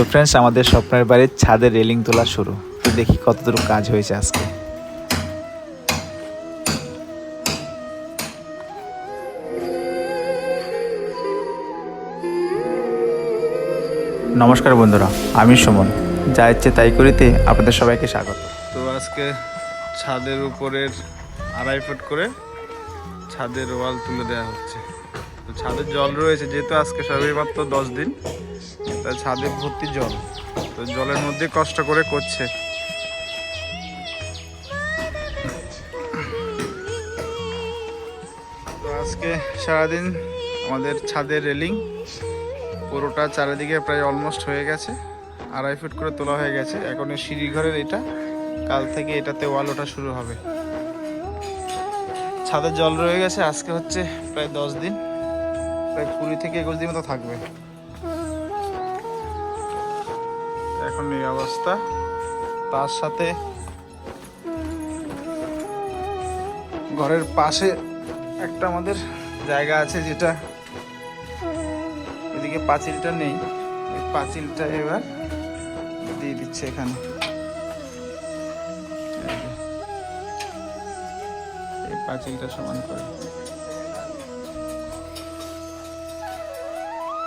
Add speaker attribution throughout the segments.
Speaker 1: তো ফ্রেন্ডস আমাদের স্বপ্নের বাড়ির ছাদের রেলিং তোলা শুরু। তো দেখি কতদূর কাজ হয়েছে আজকে। নমস্কার বন্ধুরা, আমি সুমন। যা ইচ্ছে তাই করিতে আপনাদের সবাইকে স্বাগত।
Speaker 2: তো আজকে ছাদের উপরের আড়াই ফুট করে ছাদের ওয়াল তুলে দেওয়া হচ্ছে। তো ছাদের জল রয়েছে, যেহেতু আজকে সবই মাত্র দশ দিন। তাই ছাদে ভর্তি জল। তো জলের মধ্যে কষ্ট করে করছে। তো আজকে সারাদিন আমাদের ছাদের রেলিং। পুরোটা চারিদিকে প্রায় অলমোস্ট হয়ে গেছে। আড়াই ফুট করে তোলা হয়ে গেছে। এখন এই সিঁড়ি ঘরের এটা। কাল থেকে এটাতে ওয়াল ওঠা শুরু হবে। ছাদের জল রয়ে গেছে। আজকে হচ্ছে প্রায় দশ দিন। প্রায় কুড়ি থেকে একুশ দিন মতো থাকবে। এখন এই অবস্থা। তার সাথে ঘরের পাশে একটা আমাদের জায়গা আছে যেটা এদিকে পাঁচিলটা নেই। পাঁচিলটা এবার দিয়ে দিচ্ছে এখানে। এই পাঁচিলটা সমান করে।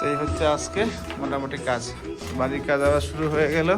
Speaker 2: তো এই হচ্ছে আজকে মোটামুটি কাজ। বাড়ির কাজ আবার শুরু হয়ে গেল।